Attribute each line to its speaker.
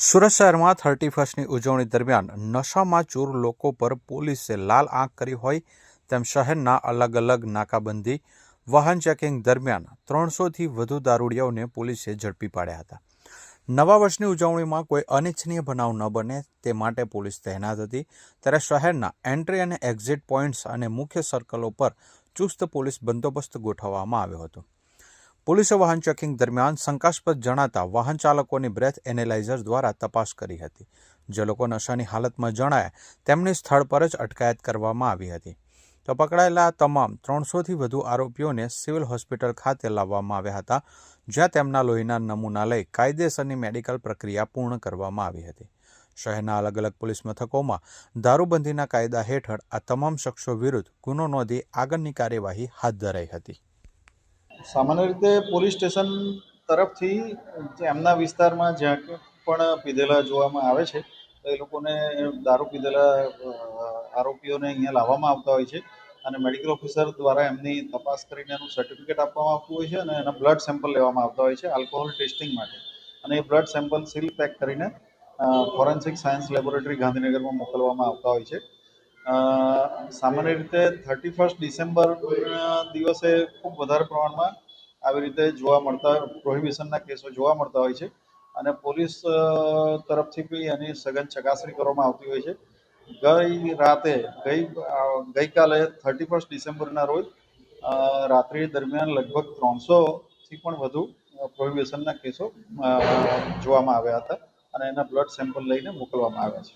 Speaker 1: સુરત શહેરમાં થર્ટી ફર્સ્ટની ઉજવણી દરમિયાન નશામાં ચૂર લોકો પર પોલીસે લાલ આંખ કરી હોય તેમ શહેરના અલગ અલગ નાકાબંધી વાહન ચેકિંગ દરમિયાન ત્રણસોથી વધુ દારૂડિયાઓને પોલીસે ઝડપી પાડ્યા હતા. નવા વર્ષની ઉજવણીમાં કોઈ અનિચ્છનીય બનાવ ન બને તે માટે પોલીસ તહેનાત હતી. ત્યારે શહેરના એન્ટ્રી અને એક્ઝિટ પોઈન્ટ્સ અને મુખ્ય સર્કલો પર ચુસ્ત પોલીસ બંદોબસ્ત ગોઠવવામાં આવ્યો હતો. પોલીસે વાહન ચેકિંગ દરમિયાન શંકાસ્પદ જણાતા વાહન ચાલકોની બ્રેથ એનેલાઇઝર દ્વારા તપાસ કરી હતી. જે લોકો નશાની હાલતમાં જણાયા, તેમની સ્થળ પર જ અટકાયત કરવામાં આવી હતી. તો પકડાયેલા તમામ ત્રણસોથી વધુ આરોપીઓને સિવિલ હોસ્પિટલ ખાતે લાવવામાં આવ્યા હતા, જ્યાં તેમના લોહીના નમૂના લઈ કાયદેસરની મેડિકલ પ્રક્રિયા પૂર્ણ કરવામાં આવી હતી. શહેરના અલગ અલગ પોલીસ મથકોમાં દારૂબંધીના કાયદા હેઠળ આ તમામ શખ્સો વિરુદ્ધ ગુનો નોંધી આગળની કાર્યવાહી હાથ ધરાઈ હતી.
Speaker 2: સામાન્ય રીતે પોલીસ સ્ટેશન તરફથી એમના વિસ્તારમાં જ્યાં પણ પીધેલા જોવામાં આવે છે, તો એ લોકોને દારૂ પીધેલા આરોપીઓને અહીંયા લાવવામાં આવતા હોય છે અને મેડિકલ ઓફિસર દ્વારા એમની તપાસ કરીને એનું સર્ટિફિકેટ આપવામાં આવતું હોય છે અને એના બ્લડ સેમ્પલ લેવામાં આવતા હોય છે આલ્કોહોલ ટેસ્ટિંગ માટે. અને એ બ્લડ સેમ્પલ સીલ પેક કરીને ફોરેન્સિક સાયન્સ લેબોરેટરી ગાંધીનગરમાં મોકલવામાં આવતા હોય છે. સામાન્ય રીતે થર્ટી ફર્સ્ટ ડિસેમ્બર દિવસે ખૂબ વધારે પ્રમાણમાં આવી રીતે જોવા મળતા પ્રોહિબિશનના કેસો જોવા મળતા હોય છે. અને પોલીસ તરફથી બી એની સઘન ચકાસણી કરવામાં આવતી હોય છે. ગઈ રાતે, ગઈ ગઈકાલે થર્ટી ફર્સ્ટ ડિસેમ્બરના રોજ રાત્રિ દરમિયાન લગભગ ત્રણસોથી પણ વધુ પ્રોહિબિશનના કેસો જોવામાં આવ્યા હતા. અને એના બ્લડ સેમ્પલ લઈને મોકલવામાં આવ્યા છે.